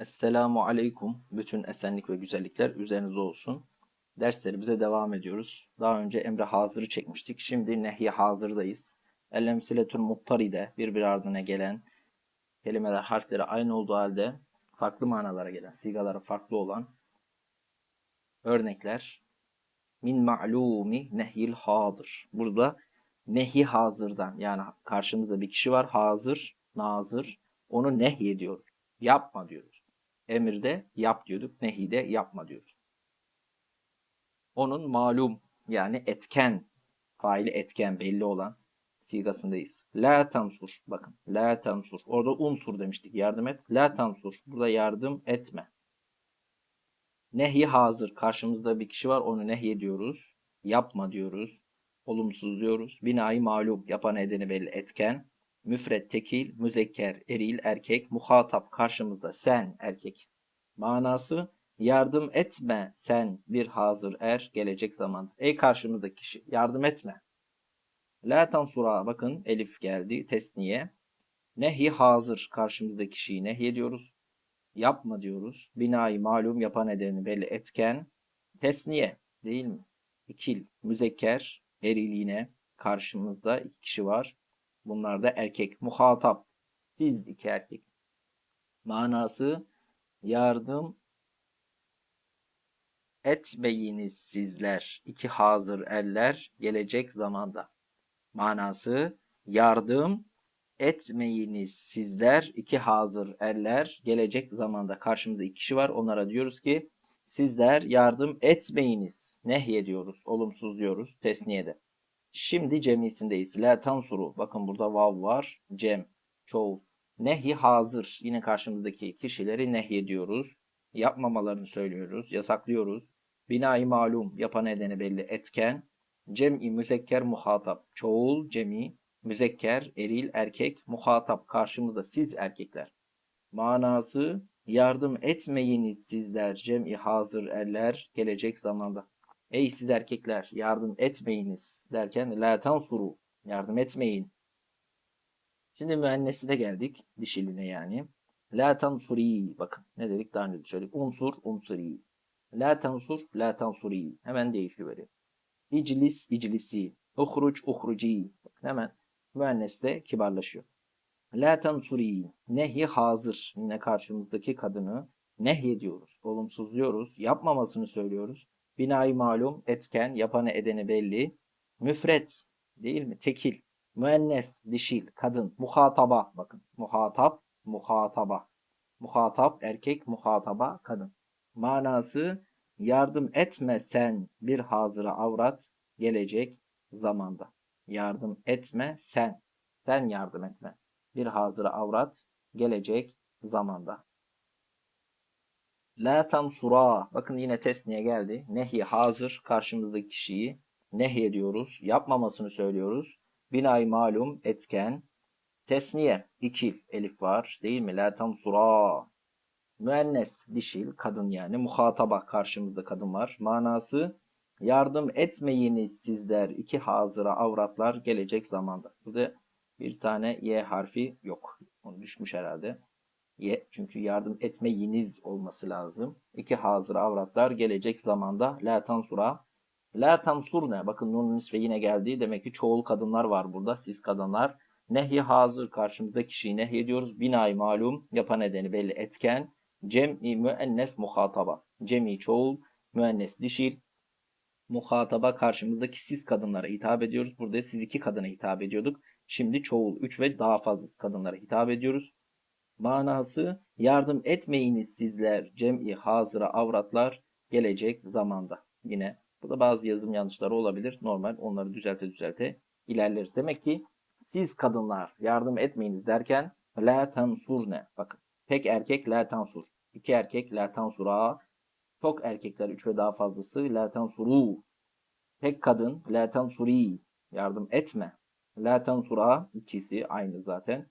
Esselamu aleyküm. Bütün esenlik ve güzellikler üzerinize olsun. Derslerimize devam ediyoruz. Daha önce emre hazırı çekmiştik. Şimdi nehi hazırdayız. Ellemsiletül muttaride birbir ardına gelen kelimeler, harfleri aynı olduğu halde farklı manalara gelen, sigaları farklı olan örnekler. Min ma'lumi nehyil hadır. Burada nehi hazırdan yani karşımızda bir kişi var hazır, nazır. Onu nehyediyor. Yapma diyoruz. Emirde yap diyorduk. Nehide yapma diyoruz. Onun malum yani etken, faili etken belli olan sigasındayız. La tansur. Bakın. La tansur. Orada unsur demiştik. Yardım et. La tansur. Burada yardım etme. Nehi hazır. Karşımızda bir kişi var. Onu nehy diyoruz. Yapma diyoruz. Olumsuz diyoruz. Binayı malum. Yapan edeni belli. Etken. Müfret, tekil, müzekker, eril, erkek, muhatap karşımızda sen erkek. Manası yardım etme sen bir hazır er gelecek zaman. Ey karşımızdaki kişi yardım etme. La tansura bakın elif geldi tesniye. Nehi hazır karşımızdaki kişiyi nehy ediyoruz. Yapma diyoruz. Binayı malum yapan edeni belli etken. Tesniye değil mi? İkil, müzekker, eril yine karşımızda iki kişi var. Bunlar da erkek. Muhatap. Siz iki erkek. Manası yardım etmeyiniz sizler. iki hazır eller gelecek zamanda. Manası yardım etmeyiniz sizler. iki hazır eller gelecek zamanda. Karşımızda iki kişi var. Onlara diyoruz ki sizler yardım etmeyiniz. Nehy diyoruz. Olumsuz diyoruz. Tesniyede. Şimdi cemisindeyiz. La tansuru. Bakın burada vav var. Cem. Çoğul. Nehi hazır. Yine karşımızdaki kişileri nehy diyoruz. Yapmamalarını söylüyoruz. Yasaklıyoruz. Binayı malum. Yapan nedeni belli. Etken. Cem'i müzekker muhatap. Çoğul cemi. Müzekker, eril, erkek, muhatap. Karşımızda siz erkekler. Manası yardım etmeyiniz sizler cem'i hazır erler gelecek zamanda. Ey siz erkekler yardım etmeyiniz derken la tansuru yardım etmeyin. Şimdi müennesine geldik. Dişiline yani. La tansuri bakın ne dedik daha önce de söyledik. Unsur unsuri. La tansur la tansuri. Hemen değişiveriyor. İclis iclisi. Uhruc uhruci. Bakın hemen müenneste kibarlaşıyor. La tansuri. Nehi hazır. Yine karşımızdaki kadını nehy ediyoruz. Olumsuzluyoruz. Yapmamasını söylüyoruz. Binayı malum, etken, yapanı edeni belli. Müfret değil mi? Tekil. Müennes, dişil, kadın. Muhataba bakın. Muhatap, muhataba. Muhatap, erkek, muhataba, kadın. Manası yardım etme sen bir hazıra avrat gelecek zamanda. Yardım etme sen. Sen yardım etme. Bir hazıra avrat gelecek zamanda. La tansura. Bakın yine tesniye geldi. Nehi hazır. Karşımızdaki kişiyi nehy ediyoruz. Yapmamasını söylüyoruz. Binay malum etken. Tesniye. ikil. Elif var. Değil mi? La tansura. Müennes. Dişil. Kadın yani. Muhataba. Karşımızda kadın var. Manası yardım etmeyiniz sizler. iki hazıra avratlar gelecek zamanda. Burada bir tane Y harfi yok. Onu düşmüş herhalde. Ye, çünkü yardım etmeyiniz olması lazım. İki hazır avratlar gelecek zamanda la tansura. La tansurne. Bakın nun nisve yine geldi. Demek ki çoğul kadınlar var burada. Siz kadınlar. Nehi hazır karşımızda kişiyi nehy ediyoruz. Binay malum. Yapan nedeni belli etken. Cem'i müennes muhataba. Cem'i çoğul. Müennes dişil. Muhataba karşımızdaki siz kadınlara hitap ediyoruz. Burada siz iki kadına hitap ediyorduk. Şimdi çoğul 3 ve daha fazla kadınlara hitap ediyoruz. Manası yardım etmeyiniz sizler cem'i hazıra avratlar gelecek zamanda. Yine bu da bazı yazım yanlışları olabilir. Normal onları düzelte düzelte ilerleriz. Demek ki siz kadınlar yardım etmeyiniz derken la tansurne. Bakın tek erkek la tansur. iki erkek la tansura. Çok erkekler üç ve daha fazlası la tansuru. Tek kadın la tansuri. Yardım etme. La tansura ikisi aynı zaten.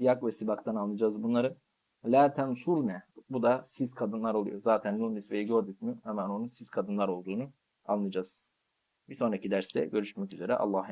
Siyak ve sibaktan anlayacağız bunları. La tensurne. Bu da siz kadınlar oluyor. Zaten nun nisveyi gördük mü hemen onun siz kadınlar olduğunu anlayacağız. Bir sonraki derste görüşmek üzere. Allah'a